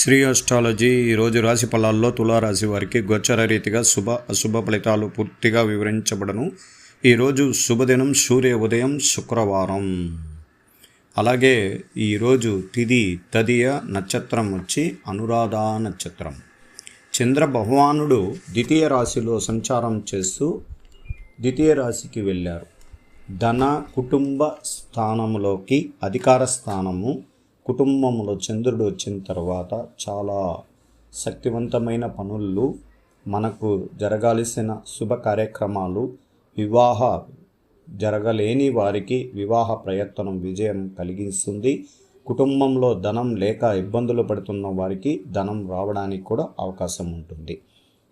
Shri astrology ఈరోజు రాశి ఫలాల్లో తులారాశి వారికి గోచర రీతిగా శుభ అశుభ ఫలితాలు పూర్తిగా వివరించబడను. ఈరోజు శుభదినం సూర్య ఉదయం శుక్రవారం. అలాగే ఈరోజు తిది తదియ నక్షత్రం వచ్చి అనురాధ నక్షత్రం. చంద్ర భగవానుడు ద్వితీయ రాశిలో సంచారం చేస్తూ ద్వితీయ రాశికి వెళ్ళారు. ధన కుటుంబ స్థానములోకి అధికార స్థానము కుటుంబంలో చంద్రుడు వచ్చిన తర్వాత చాలా శక్తివంతమైన పనులు మనకు జరగాల్సిన శుభ కార్యక్రమాలు వివాహ జరగలేని వారికి వివాహ ప్రయత్నం విజయం కలిగిస్తుంది. కుటుంబంలో ధనం లేక ఇబ్బందులు పడుతున్న వారికి ధనం రావడానికి కూడా అవకాశం ఉంటుంది.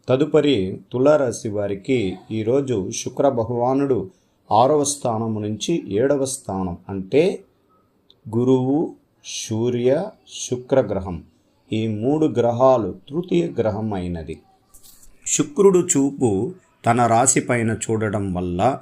తదుపరి తులారాశి వారికి ఈరోజు శుక్ర భగవానుడు ఆరవ స్థానం నుంచి ఏడవ స్థానం అంటే గురువు సూర్య శుక్ర గ్రహం. ఈ మూడు గ్రహాలు తృతీయ గ్రహం అయినది. శుక్రుడు చూపు తన రాశి పైన చూడడం వల్ల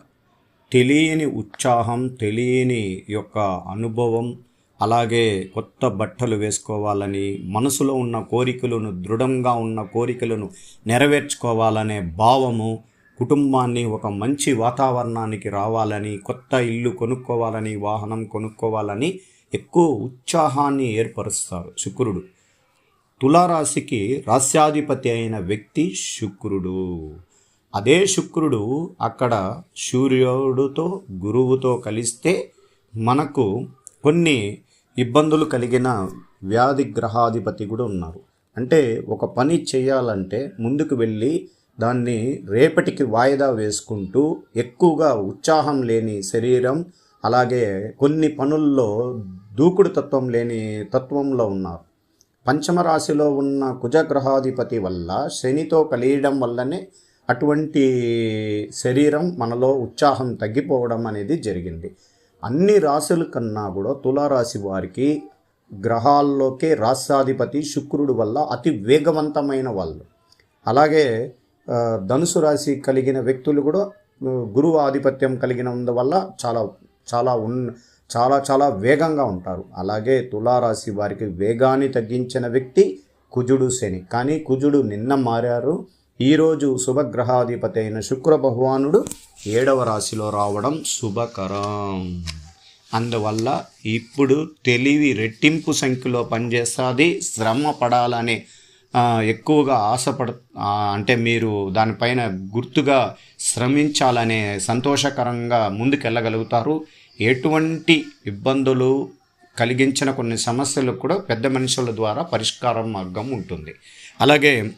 తెలియని ఉత్సాహం తెలియని యొక్క అనుభవం అలాగే కొత్త బట్టలు వేసుకోవాలని మనసులో ఉన్న కోరికలను దృఢంగా ఉన్న కోరికలను నెరవేర్చుకోవాలనే భావము కుటుంబాన్ని ఒక మంచి వాతావరణానికి రావాలని కొత్త ఇల్లు కొనుక్కోవాలని వాహనం కొనుక్కోవాలని ఎక్కువ ఉత్సాహాన్ని ఏర్పరుస్తారు. శుక్రుడు. తులారాశికి రాస్యాధిపతి అయిన వ్యక్తి శుక్రుడు. అదే శుక్రుడు అక్కడ సూర్యుడితో గురువుతో కలిస్తే మనకు కొన్ని ఇబ్బందులు కలిగిన వ్యాధి గ్రహాధిపతి కూడా ఉన్నారు. అంటే ఒక పని చేయాలంటే ముందుకు వెళ్ళి దాన్ని రేపటికి వాయిదా వేసుకుంటూ ఎక్కువగా ఉత్సాహం లేని శరీరం అలాగే కొన్ని పనుల్లో దూకుడు తత్వం లేని తత్వంలో ఉన్నారు. పంచమ రాశిలో ఉన్న కుజగ్రహాధిపతి వల్ల శనితో కలియడం వల్లనే అటువంటి శరీరం మనలో ఉత్సాహం తగ్గిపోవడం అనేది జరిగింది. అన్ని రాశుల కన్నా కూడా తులారాశి వారికి గ్రహాల్లోకే రాష్ట్రాధిపతి శుక్రుడు వల్ల అతి వేగవంతమైన వాళ్ళు. అలాగే ధనుసు రాశి కలిగిన వ్యక్తులు కూడా గురువు ఆధిపత్యం కలిగినందువల్ల చాలా చాలా ఉన్ చాలా చాలా వేగంగా ఉంటారు. అలాగే తులారాశి వారికి వేగాన్ని తగ్గించిన వ్యక్తి కుజుడు శని. కానీ కుజుడు నిన్న మారారు. ఈరోజు శుభగ్రహాధిపతి అయిన శుక్ర భగవానుడు ఏడవ రాశిలో రావడం శుభకరం. అందువల్ల ఇప్పుడు తెలివి రెట్టింపు సంఖ్యలో పనిచేస్తుంది. శ్రమ పడాలనే ఎక్కువగా ఆశపడ అంటే మీరు దానిపైన గుర్తుగా శ్రమించాలనే సంతోషకరంగా ముందుకెళ్ళగలుగుతారు. ఎటువంటి ఇబ్బందులు కలిగించిన కొన్ని సమస్యలకు కూడా పెద్ద మనుషుల ద్వారా పరిష్కారం మార్గం ఉంటుంది. అలాగే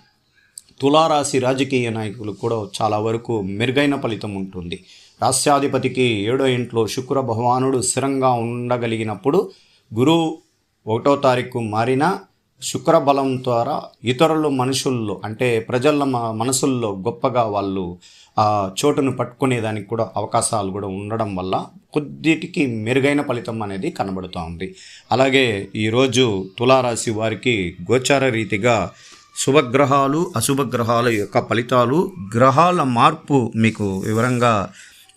తులారాశి రాజకీయ నాయకులు కూడా చాలా వరకు మెరుగైన ఫలితం ఉంటుంది. రాష్ట్రాధిపతికి ఏడో ఇంట్లో శుక్ర భగవానుడు స్థిరంగా ఉండగలిగినప్పుడు గురువు ఒకటో తారీఖు మారిన శుక్ర బలం ద్వారా ఇతరులు మనుషుల్లో అంటే ప్రజల మ- మనసుల్లో గొప్పగా వాళ్ళు ఆ చోటును పట్టుకునేదానికి కూడా అవకాశాలు కూడా ఉండడం వల్ల కొద్దిటికి మెరుగైన ఫలితం అనేది కనబడుతూ ఉంది అలాగే ఈరోజు తులారాశి వారికి గోచార రీతిగా శుభగ్రహాలు అశుభగ్రహాల యొక్క ఫలితాలు గ్రహాల మార్పు మీకు వివరంగా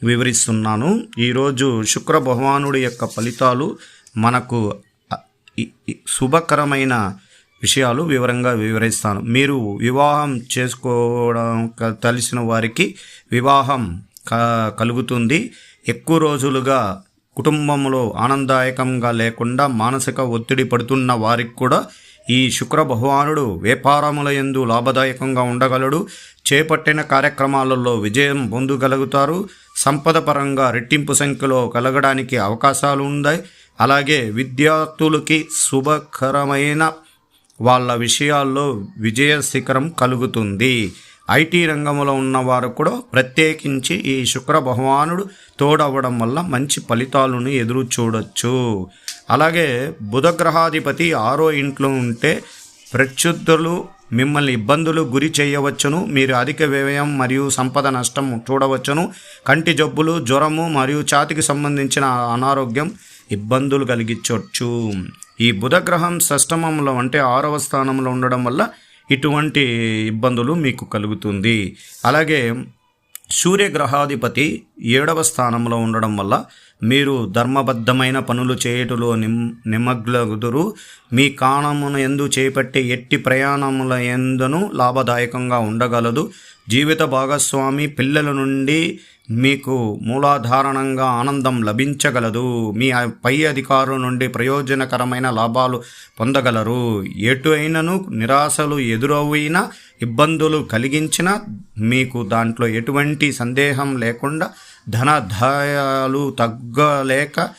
వివరిస్తున్నాను. ఈరోజు శుక్ర భగవానుడి యొక్క ఫలితాలు మనకు శుభకరమైన విషయాలు వివరంగా వివరిస్తాను. మీరు వివాహం చేసుకోవడం క- తెలిసిన వారికి వివాహం క కలుగుతుంది. ఎక్కువ రోజులుగా కుటుంబంలో ఆనందదాయకంగా లేకుండా మానసిక ఒత్తిడి పడుతున్న వారికి కూడా ఈ శుక్ర భగవానుడు వ్యాపారముల ఎందు లాభదాయకంగా ఉండగలడు. చేపట్టిన కార్యక్రమాలలో విజయం పొందగలుగుతారు. సంపద పరంగా రెట్టింపు సంఖ్యలో కలగడానికి అవకాశాలు ఉన్నాయి అలాగే విద్యార్థులకి శుభకరమైన వాళ్ళ విషయాల్లో విజయ శిఖరం కలుగుతుంది. ఐటీ రంగంలో ఉన్నవారు కూడా ప్రత్యేకించి ఈ శుక్ర భగవానుడు తోడవడం వల్ల మంచి ఫలితాలను ఎదురు చూడొచ్చు. అలాగే బుధగ్రహాధిపతి ఆరో ఇంట్లో ఉంటే ప్రత్యుద్ధులు మిమ్మల్ని ఇబ్బందులు గురి చేయవచ్చును మీరు అధిక వ్యయం మరియు సంపద నష్టం చూడవచ్చును కంటి జబ్బులు జ్వరము మరియు ఛాతికి సంబంధించిన అనారోగ్యం ఇబ్బందులు కలిగించవచ్చు ఈ బుధగ్రహం షష్టమంలో అంటే ఆరవ స్థానంలో ఉండడం వల్ల ఇటువంటి ఇబ్బందులు మీకు కలుగుతుంది. అలాగే సూర్యగ్రహాధిపతి ఏడవ స్థానంలో ఉండడం వల్ల మీరు ధర్మబద్ధమైన పనులు చేయుటలో నిమ్ నిమగ్లగుదురు మీ కాణమును ఎందు చేపట్టే ఎట్టి ప్రయాణముల ఎందును లాభదాయకంగా ఉండగలదు. జీవిత భాగస్వామి పిల్లల నుండి మీకు మూలాధారణంగా ఆనందం లభించగలదు. మీ పై అధికారుల నుండి ప్రయోజనకరమైన లాభాలు పొందగలరు. ఎటు అయినను నిరాశలు ఎదురవైన ఇబ్బందులు కలిగించిన మీకు దాంట్లో ఎటువంటి సందేహం లేకుండా ధనధాయాలు తగ్గలేక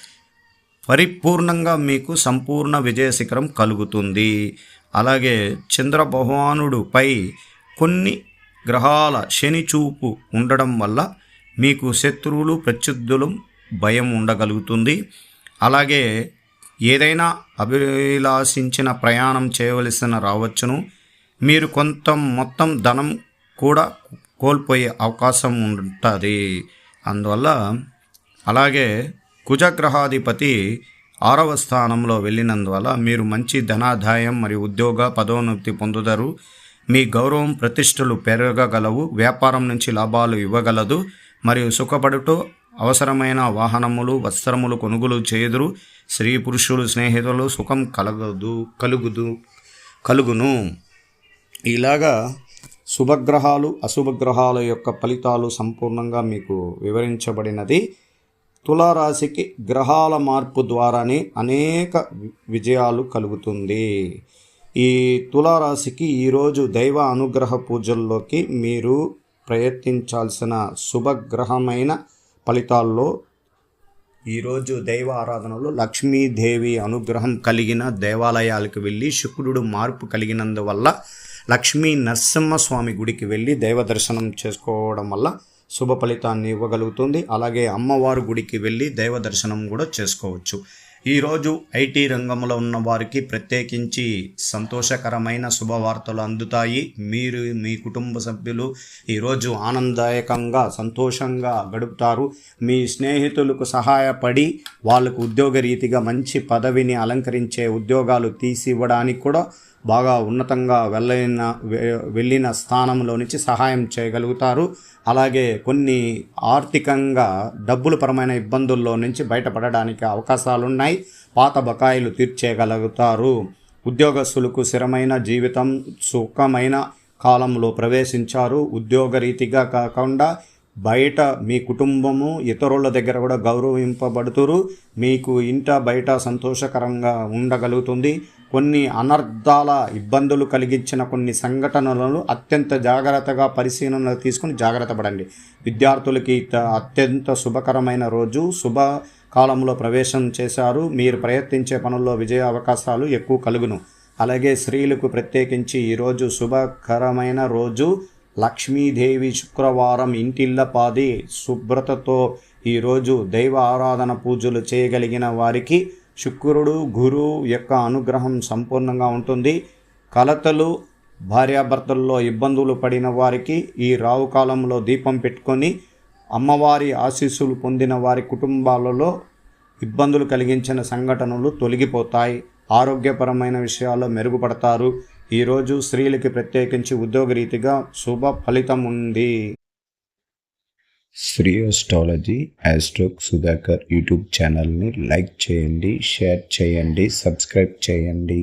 పరిపూర్ణంగా మీకు సంపూర్ణ విజయ శిఖరం కలుగుతుంది. అలాగే చంద్ర భగవానుడుపై కొన్ని గ్రహాల శని చూపు ఉండడం వల్ల మీకు శత్రువులు ప్రత్యర్థులు భయం ఉండగలుగుతుంది. అలాగే ఏదైనా అభిలాషించిన ప్రయాణం చేయవలసిన రావచ్చును. మీరు కొంత మొత్తం ధనం కూడా కోల్పోయే అవకాశం ఉంటుంది. అందువల్ల అలాగే కుజగ్రహాధిపతి ఆరవ స్థానంలో వెళ్ళినందువల్ల మీరు మంచి ధనాదాయం మరియు ఉద్యోగ పదోన్నతి పొందుతారు. మీ గౌరవం ప్రతిష్టలు పెరగగలవు. వ్యాపారం నుంచి లాభాలు ఇవ్వగలదు. మరియు సుఖపడుతూ అవసరమైన వాహనములు వస్త్రములు కొనుగోలు చేయుదురు. స్త్రీ పురుషులు స్నేహితులు సుఖం కలగదు కలుగుదు కలుగును. ఇలాగా శుభగ్రహాలు అశుభగ్రహాల యొక్క ఫలితాలు సంపూర్ణంగా మీకు వివరించబడినది. తులారాశికి గ్రహాల మార్పు ద్వారానే అనేక విజయాలు కలుగుతుంది. ఈ తులారాశికి ఈరోజు దైవ అనుగ్రహ పూజల్లోకి మీరు ప్రయత్నించాల్సిన శుభగ్రహమైన ఫలితాల్లో ఈరోజు దైవ ఆరాధనలో లక్ష్మీదేవి అనుగ్రహం కలిగిన దేవాలయాలకు వెళ్ళి శుక్రుడు మార్పు కలిగినందువల్ల లక్ష్మీ నరసింహస్వామి గుడికి వెళ్ళి దైవ దర్శనం చేసుకోవడం వల్ల శుభ ఫలితాన్ని ఇవ్వగలుగుతుంది. అలాగే అమ్మవారి గుడికి వెళ్ళి దైవ దర్శనం కూడా చేసుకోవచ్చు. ఈరోజు ఐటీ రంగంలో ఉన్న వారికి ప్రత్యేకించి సంతోషకరమైన శుభవార్తలు అందుతాయి. మీరు మీ కుటుంబ సభ్యులు ఈరోజు ఆనందదాయకంగా సంతోషంగా గడుపుతారు. మీ స్నేహితులకు సహాయపడి వాళ్ళకు ఉద్యోగ రీతిగా మంచి పదవిని అలంకరించే ఉద్యోగాలు తీసి ఇవ్వడానికి కూడా బాగా ఉన్నతంగా వెళ్ళిన వెళ్ళిన స్థానంలో నుంచి సహాయం చేయగలుగుతారు. అలాగే కొన్ని ఆర్థికంగా డబ్బుల పరమైన ఇబ్బందుల్లో నుంచి బయటపడడానికి అవకాశాలు ఉన్నాయి పాత బకాయిలు తీర్చేయగలుగుతారు. ఉద్యోగస్తులకు స్థిరమైన జీవితం సుఖమైన కాలంలో ప్రవేశించారు. ఉద్యోగరీతిగా కాకుండా బయట మీ కుటుంబము ఇతరుల దగ్గర కూడా గౌరవింపబడుతురు. మీకు ఇంట బయట సంతోషకరంగా ఉండగలుగుతుంది. కొన్ని అనర్థాల ఇబ్బందులు కలిగించిన కొన్ని సంఘటనలను అత్యంత జాగ్రత్తగా పరిశీలన తీసుకుని జాగ్రత్త పడండి. విద్యార్థులకి అత్యంత శుభకరమైన రోజు. శుభ కాలంలో ప్రవేశం చేశారు. మీరు ప్రయత్నించే పనుల్లో విజయ అవకాశాలు ఎక్కువ కలుగును. అలాగే స్త్రీలకు ప్రత్యేకించి ఈరోజు శుభకరమైన రోజు. లక్ష్మీదేవి శుక్రవారం ఇంటిల్లపాది శుభ్రతతో ఈరోజు దైవ ఆరాధన పూజలు చేయగలిగిన వారికి శుక్రుడు గురు యొక్క అనుగ్రహం సంపూర్ణంగా ఉంటుంది. కలతలు భార్యాభర్తల్లో ఇబ్బందులు పడిన వారికి ఈ రావు కాలంలో దీపం పెట్టుకొని అమ్మవారి ఆశీస్సులు పొందిన వారి కుటుంబాలలో ఇబ్బందులు కలిగించిన సంఘటనలు తొలగిపోతాయి. ఆరోగ్యపరమైన విషయాల్లో మెరుగుపడతారు. ఈరోజు స్త్రీలకి ప్రత్యేకించి ఉద్యోగరీతిగా శుభ ఫలితం ఉంది. శ్రీ అస్ట్రాలజీ యాస్ట్రోక్ సుధాకర్ యూట్యూబ్ ఛానల్ని లైక్ చేయండి షేర్ చేయండి సబ్స్క్రైబ్ చేయండి.